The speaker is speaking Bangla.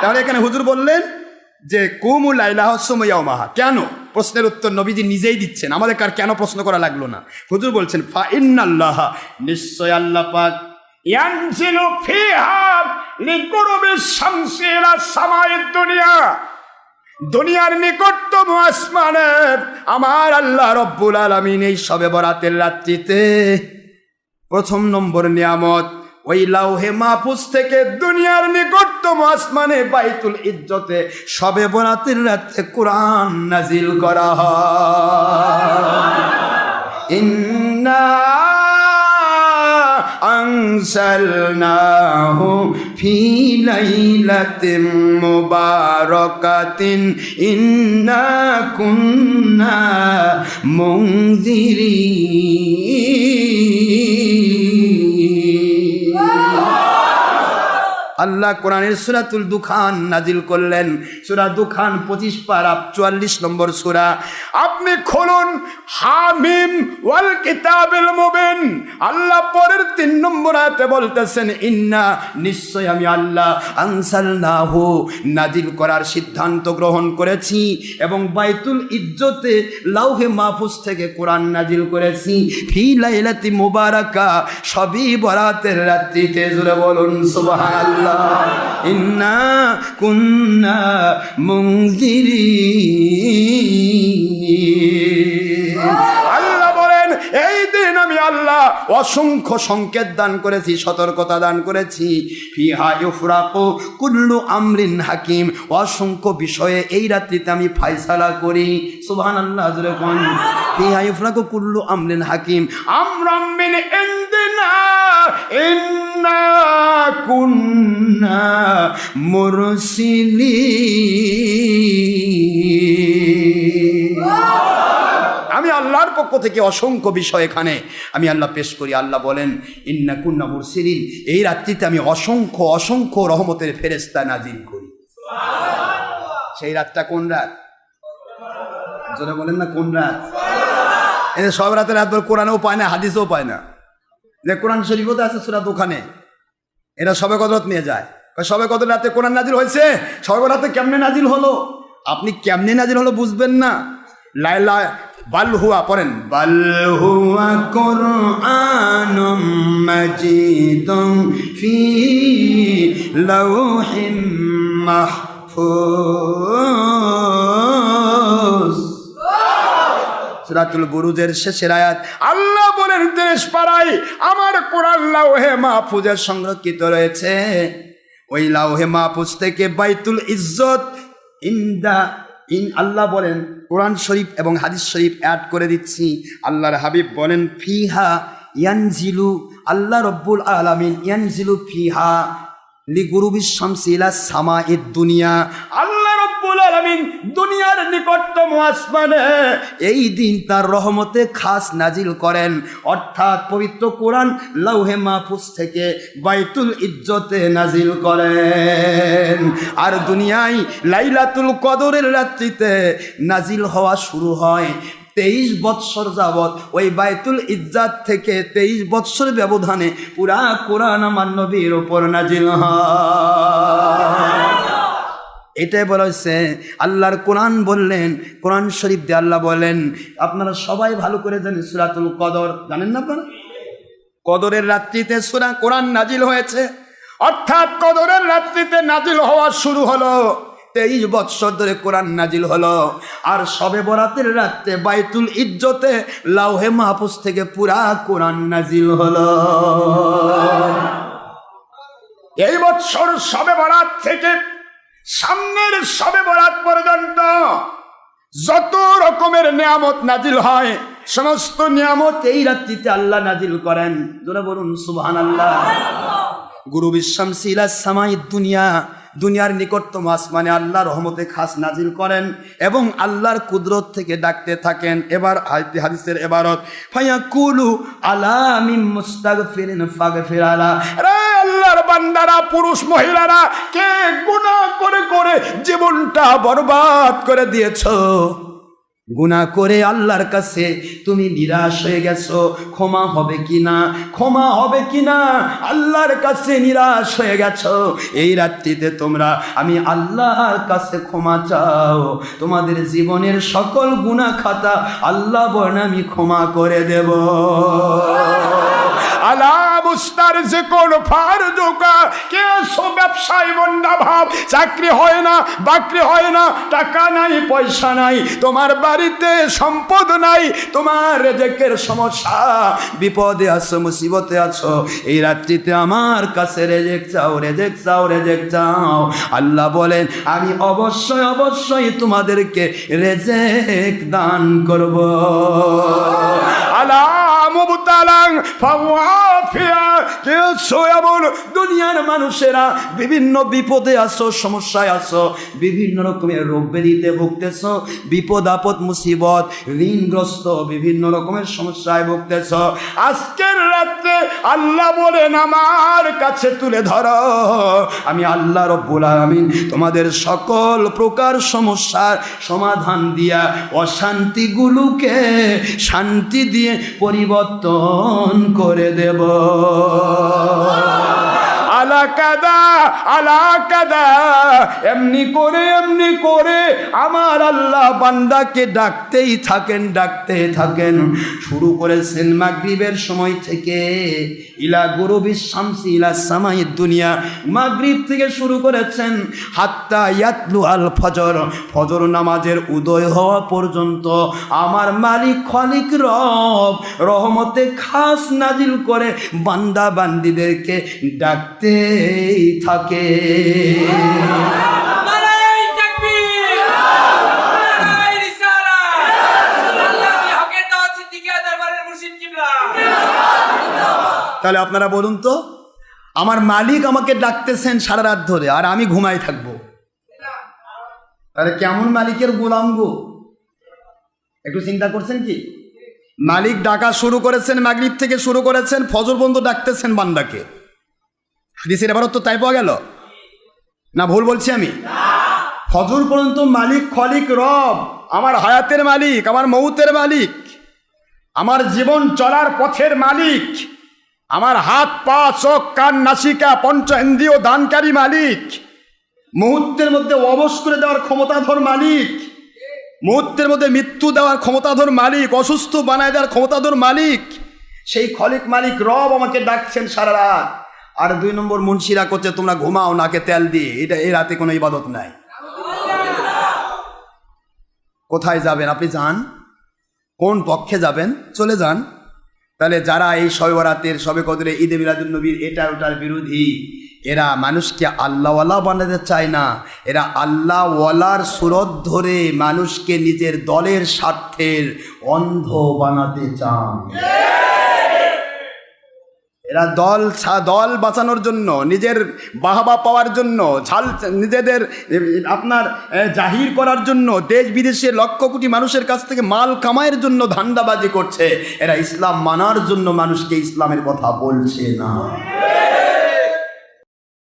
তাহলে এখানে হুজুর বললেন যে কুমুল মাহা কেন? প্রশ্নের উত্তর নবীজি নিজেই দিচ্ছেন। আমাদের কার কেন প্রশ্ন করা লাগল না? হুজুর বলছেন, ফা ইন্নাল্লাহ নিশ্চয় আল্লাহ পাক ইয়ানজিলু ফিহা লিকুরবি শামসি ইলা সামাইদ দুনিয়া। দুনিয়ার নিকটতম আসমানে আমার আল্লাহ রব্বুল আলমিন এই সবে বরাতের রাত্রিতে প্রথম নম্বর নিয়ামত ওই লাউহে মাহফুজ থেকে দুনিয়ার নিকটতম আসমানে বাইতুল ইজ্জতে সবে বরাতের রাত্রে কোরআন নাজিল করা হয়। ইন্না ইন্না কুন্না মুনজিরিন। আল্লাহ কোরআনের সুরাতুল দুখান নাজিল করলেন। সুরা দুখান পঁচিশ পার পারা চুয়াল্লিশ নম্বর সুরা। আপনি খুলুন হামিম ওয়াল কিতাবিল মুবিন। আল্লাহ পরের তিন নম্বর আয়াতে বলতেছেন, ইন্না নিশ্চয় আমি আল্লাহ আনসাল নাহু নাজিল করার সিদ্ধান্ত গ্রহণ করেছি এবং বাইতুল ইজ্জতে লাউহে মাহফুজ থেকে কোরআন নাজিল করেছি। ফি লাইলাতি মুবারাকা, সবই বরাতের রাত্রিতে। জুড়ে বলুন, সুবহানাল্লাহ। ইন্না কুন্না মুনজিরিন। অসংখ্য সংকেত দান করেছি, সতর্কতা দান করেছি। ফিহা ইউফরাকু কুল্লু আমরিন হাকিম। অসংখ্য বিষয়ে এই রাত্রিতে আমি ফায়সালা করি। সুবহানাল্লাহ জোরে কোন? ফিহা ইউফরাকু কুল্লু আমরিন হাকিম। আমরাম মিন ইনদিনা, ইন্না কুন্না মুরসিলিন। আল্লাহর পক্ষ থেকে অসংখ্য বিষয় এখানে। আমি আল্লাহ পেশ করি, আল্লাহ বলেন, ইন্না কুন্না মুরসিলিন এই রাত্রিতে আমি অসংখ্য অসংখ্য রহমতের ফেরেস্তা নাজিল করি। সেই রাতটা কোন রাত? বলেন না, কোন রাত? এদের সব রাতের রাত কোরআনেও পায় না, হাদিসেও পায় না। কোরআন শরীফও তো আছে সুরাত ওখানে এরা সবে কদরত নিয়ে যায়। সবে কদর রাতে কোরআন নাজিল হয়েছে? সবে রাতে কেমনে নাজিল হলো? আপনি কেমনে নাজিল হলো বুঝবেন না। লাইলা বাল হুয়া পড়েন। বাল হুয়া কোরআনুম মাজিদুম ফি লাউহিম মাহফুজ। সুরাতুল বুরুজের শেষের আয়াত, আল্লাহ বলেন দেশ পাড়াই আমার কোরআন লাউহে মাহফুজের সংরক্ষিত রয়েছে। ওই লাউহে মাহফুজ থেকে বাইতুল ইজ্জত ইন্দা ইন আল্লাহ বলেন, কোরআন শরীফ এবং হাদিস শরীফ অ্যাড করে দিচ্ছি। আল্লাহর হাবিব বলেন, ফিহা ইয়ানজিলু, আল্লাহ রব্বুল আলমিন ইয়ানজিলু ফিহা লি শামসিলা সামা এর দুনিয়া। আল্লাহ দুনিয়ার নিকটতম আসমানে এই দিন তার রহমতে খাস নাজিল করেন। অর্থাৎ পবিত্র কোরআন লাউহে মাহফুজ থেকে বাইতুল ইজ্জতে নাজিল করেন। আর দুনিয়ায় লাইলাতুল কদরের রাত্রিতে নাজিল হওয়া শুরু হয়। তেইশ বৎসর যাবৎ ওই বাইতুল ইজ্জাত থেকে তেইশ বৎসর ব্যবধানে পুরা কোরআন আমার নবীর ওপর নাজিল হয়। এটাই বলা হচ্ছে আল্লাহর কোরআন বললেন, কোরআন শরীফ দিয়ে আল্লাহ বলেন, আপনারা সবাই ভালো করে জানেন সুরাতুল কদর, জানেন না আপনারা? কদরের রাত্রিতে সুরা কোরআন নাজিল হয়েছে, অর্থাৎ কদরের রাত্রিতে নাজিল হওয়া শুরু হলো, তেইশ বৎসর ধরে কোরআন নাজিল হলো, আর সবে বরাতের রাত্রে বাইতুল ইজ্জতে লাউহে মাহফুজ থেকে পুরা কোরআন নাজিল হলো। এই বৎসর সবে বরাত থেকে সামনের সবে বরাত পর্যন্ত যত রকমের নিয়ামত নাজিল হয় সমস্ত নিয়ামত এই রাত্রিতে আল্লাহ নাজিল করেন। বলুন সুবহান আল্লাহ গুরু বিশ্বাম সিলা সামাই দুনিয়া দুনিয়ার নিকটতম আসমানে আল্লাহ রহমতে খাস নাজিল করেন এবং আল্লাহর কুদরত থেকে ডাকতে থাকেন। এবার হাদিসের এবারত ফাইয়া কুলু আলা মিম মুস্তাগফিরিন ফাগফির আলা। রে আল্লাহর বান্দারা, পুরুষ মহিলারা, কে গুনাহ করে করে জীবনটা বরবাদ করে দিয়েছ? গুনাহ করে আল্লাহর কাছে তুমি নিরাশ হয়ে গেছো, ক্ষমা হবে কি না ক্ষমা হবে কি না আল্লাহর কাছে নিরাশ হয়ে গেছো। এই রাত্রিতে তোমরা, আমি আল্লাহর কাছে ক্ষমা চাও। তোমাদের জীবনের সকল গুণা খাতা আল্লাহ বর্ণ আমি ক্ষমা করে দেব। ব্যবসায় মন্দা ভাব? চাকরি হয় না, বাকরি হয় না, টাকা নাই, পয়সা নাই, তোমার বাড়িতে সম্পদ নাই, তোমার রেজেকের সমস্যা। বিপদে আছো, মুসিবতে আছো, এই রাত্রিতে আমার কাছে রেজেক চাও রেজেক চাও রেজেক চাও। আল্লাহ বলেন, আমি অবশ্যই অবশ্যই তোমাদেরকে রেজেক দান করব। আলা দুনিয়ার মানুষেরা বিভিন্ন বিপদে আছো সমস্যায় আছো বিভিন্ন রকমের রোগ ব্যাধিতে ভুগতেছ, বিপদ, আপদ, মুসিবত, ঋণগ্রস্ত, বিভিন্ন রকমের সমস্যায় ভুগতেছ। আজকের রাত্রে আল্লাহ বলেন, আমার কাছে তুলে ধরো। আমি আল্লাহ রব্বুল আলামিন তোমাদের সকল প্রকার সমস্যার সমাধান দিয়া অশান্তিগুলোকে শান্তি দিয়ে পরিবর্তন করে দেব। কাদা, আলা কাদা। এমনি করে এমনি করে আমার আল্লাহ বান্দাকে ডাকতেই থাকেন ডাকতেই থাকেন। শুরু করেছেন মাগরিবের সময় থেকে ইলা গুরুবি শামসি, ইলা সামাই দুনিয়া মাগরিব থেকে শুরু করেছেন হাত্তা ইয়াতলু আল ফজর। ফজর নামাজের উদয় হওয়া পর্যন্ত আমার মালিক খলিক রব রহমতে খাস নাজিল করে বান্দা বান্দিদেরকে ডাকতেই থাকে। তাহলে আপনারা বলুন তো, আমার মালিক আমাকে ডাকতেছেন সারা রাত ধরে, আর আমি ঘুমাই থাকব। তাহলে কেমন মালিকের গোলাম গো? একটু চিন্তা করছেন কি? মালিক ডাকা শুরু করেছেন, মাগরিব থেকে শুরু করেছেন, ফজর বন্ধ ডাকতেছেন বান্দাকে। হাদিসের এবারও তো তাই পাওয়া গেল? না ভুল বলছি আমি? ফজর পর্যন্ত মালিক খলিক রব, আমার হায়াতের মালিক, আমার মৌতের মালিক, আমার জীবন চলার পথের মালিক, আমার হাত, পা, চোখ, কান, নাসিকা, পঞ্চ ইন্দ্রিয় দানকারী মালিক, মুহূর্তের মধ্যে অবশ করে দেওয়ার ক্ষমতাধর মালিক, মুহূর্তের মধ্যে মৃত্যু দেওয়ার ক্ষমতাধর মালিক, অসুস্থ বানায় দেওয়ার ক্ষমতাধর মালিক, সেই খলিক মালিক রব আমাকে ডাকছেন সারা রাত। আর দুই নম্বর মুন্সিরা করছে, তোমরা ঘুমাও, নাকে তেল দিয়ে। এটা এ রাতে কোনো ইবাদত নাই। কোথায় যাবেন? আপনি যান। কোন পক্ষে যাবেন? চলে যান। তাহলে যারা এই শবে সবে কদরে ঈদে মিলাদুল নবীর এটা ওটার বিরোধী, এরা মানুষকে আল্লাহওয়ালা বানাতে চায় না। এরা আল্লাহওয়ালার সুরত ধরে মানুষকে নিজের দলের স্বার্থের অন্ধ বানাতে চান। এরা দল দল বাঁচানোর জন্য, নিজের বাহাবা পাওয়ার জন্য, ঝাল নিজেদের আপনার জাহির করার জন্য, দেশ বিদেশে লক্ষ কোটি মানুষের কাছ থেকে মাল কামায়ের জন্য ধান্দাবাজি করছে। এরা ইসলাম মানার জন্য মানুষকে ইসলামের কথা বলছে না।